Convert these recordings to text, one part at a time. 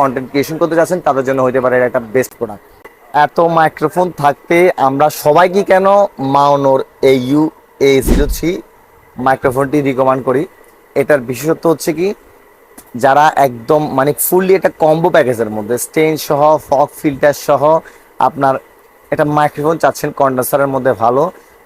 Content creation করতে যাচ্ছেন, তাদের জন্য হইতে পারে একটা বেস্ট প্রোডাক্ট এত মাইক্রোফোন থাকতে আমরা সবাই কি কেন মাউনোর এই ইউ এ জিরো থ্রি মাইক্রোফোনটি রিকমেন্ড করি? এটার বিশেষত্ব হচ্ছে কি, যারা একদম মানে ফুললি একটা কম্বো প্যাকেজের মধ্যে স্টেন সহ ফক ফিল্টার সহ, আপনার এটা মাইক্রোফোন চাচ্ছেন কন্ডেন্সারের মধ্যে ভালো,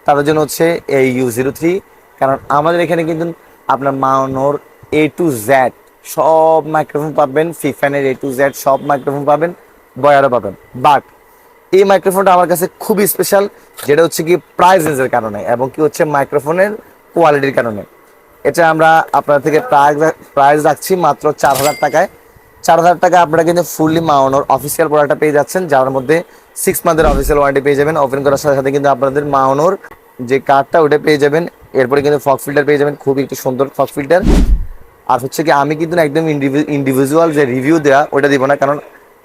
তাদের জন্য হচ্ছে এই ইউ জিরো থ্রি কারণ আমাদের এখানে কিন্তু আপনার মাউনোর এ টু জেড সব মাইক্রোফোন পাবেন ফিফানের এ টু জেড সব মাইক্রোফোন পাবেন, বয়ারও পাবেন। বাট এই মাইক্রোফোনটা আমার কাছে খুবই স্পেশাল যেটা হচ্ছে কি প্রাইস রেঞ্জের কারণে এবং কি হচ্ছে মাইক্রোফোনের কোয়ালিটির কারণে। এটা আমরা আপনার থেকে প্রাইস রাখছি মাত্র চার হাজার টাকায়। চার হাজার টাকা আপনারা কিন্তু ফুললি মাউনোর অফিসিয়াল প্রোডাক্টটা পেয়ে যাচ্ছেন, যার মধ্যে সিক্স মান্থের অফিসিয়াল ওয়ারেন্টি পেয়ে যাবেন। ওপেন করার সাথে সাথে কিন্তু আপনাদের মাউনোর যে কার্ডটা ওটা পেয়ে যাবেন। এরপরে কিন্তু ফক ফিল্টার পেয়ে যাবেন, খুবই একটি সুন্দর ফক ফিল্টার আর হচ্ছে কি, আমি কিন্তু একদম ইন্ডিভিজুয়াল যে রিভিউ দেওয়া ওটা দিব না। কারণ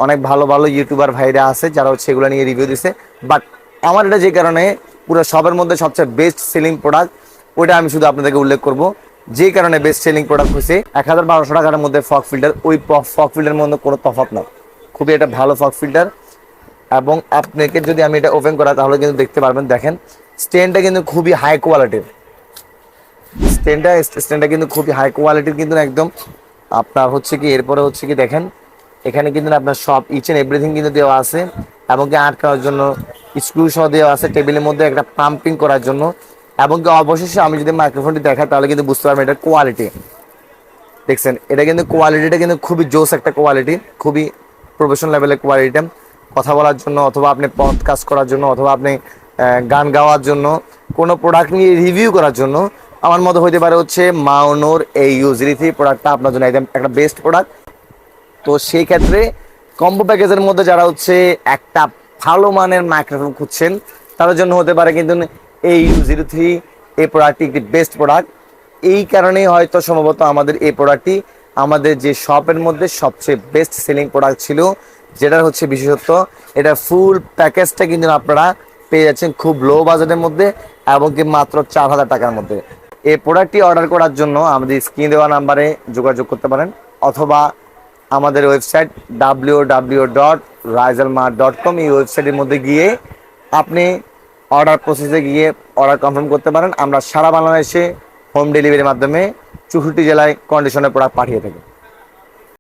অনেক ভালো ভালো ইউটিউবার ভাইরা আছে যারা হচ্ছে এগুলো নিয়ে রিভিউ দিছে। বাট আমার এটা যে কারণে পুরো সবের মধ্যে সবচেয়ে বেস্ট সেলিং প্রোডাক্ট ওটা আমি শুধু আপনাদেরকে উল্লেখ করব। যে কারণে বেস্ট সেলিং প্রোডাক্ট হয়েছে, এক হাজার বারোশো টাকার মধ্যে ফক ফিল্টার ওই ফক ফিল্টারের মধ্যে কোনো তফাত না খুবই একটা ভালো ফক ফিল্টার এবং আপনাকে যদি আমি এটা ওপেন করা, তাহলে কিন্তু দেখতে পারবেন। দেখেন স্টেনটা কিন্তু খুবই হাই কোয়ালিটির স্টেনটা স্টেনটা কিন্তু খুবই হাই কোয়ালিটির কিন্তু একদম আপনার হচ্ছে কি, এরপরে হচ্ছে কি দেখেন, এখানে কিন্তু আপনার সব ইচ এন্ড এভরিথিং কিন্তু দেওয়া আছে, এবং কি আটকানোর জন্য স্ক্রু সহ দেওয়া আছে টেবিলের মধ্যে একটা পাম্পিং করার জন্য, এবং কি অবশেষে আমি যদি মাইক্রোফোনটি দেখাই, তাহলে কিন্তু বুঝতে পারবেন এটার কোয়ালিটি দেখছেন, এটা কিন্তু কোয়ালিটিটা কিন্তু খুবই জোস একটা কোয়ালিটি খুবই প্রফেশনাল লেভেলের কোয়ালিটিটা কথা বলার জন্য অথবা আপনি পডকাস্ট করার জন্য অথবা আপনি গান গাওয়ার জন্য, কোনো প্রোডাক্ট নিয়ে রিভিউ করার জন্য আমার মতো হইতে পারে হচ্ছে মাউনোর এই ইউজিরি থ্রি প্রোডাক্টটা আপনার জন্য একদম একটা বেস্ট প্রোডাক্ট তো সেই ক্ষেত্রে কম্বো প্যাকেজের মধ্যে যারা হচ্ছে একটা ভালো মানের মাইক্রোফোন খুঁজছেন, তাদের জন্য হতে পারে কিন্তু এই জিরো থ্রি এই প্রোডাক্টটি একটি বেস্ট প্রোডাক্ট এই কারণেই হয়তো সম্ভবত আমাদের এই প্রোডাক্টটি আমাদের যে শপের মধ্যে সবচেয়ে বেস্ট সেলিং প্রোডাক্ট ছিল যেটা হচ্ছে বিশেষত্ব, এটা ফুল প্যাকেজটা কিন্তু আপনারা পেয়ে যাচ্ছেন খুব লো বাজেটের মধ্যে এবং কি মাত্র চার হাজার টাকার মধ্যে। এই প্রোডাক্টটি অর্ডার করার জন্য আমাদের স্ক্রিন দেওয়া নাম্বারে যোগাযোগ করতে পারেন, অথবা আমাদের ওয়েবসাইট ডাব্লিউ ডাব্লিউ ডট রাইজালমা ডট কম এই ওয়েবসাইটের মধ্যে গিয়ে আপনি অর্ডার প্রসেসে গিয়ে অর্ডার কনফার্ম করতে পারেন। আমরা সারা বাংলাদেশে হোম ডেলিভারির মাধ্যমে চৌষট্টি জেলায় কন্ডিশনের প্রোডাক্ট পাঠিয়ে থাকি।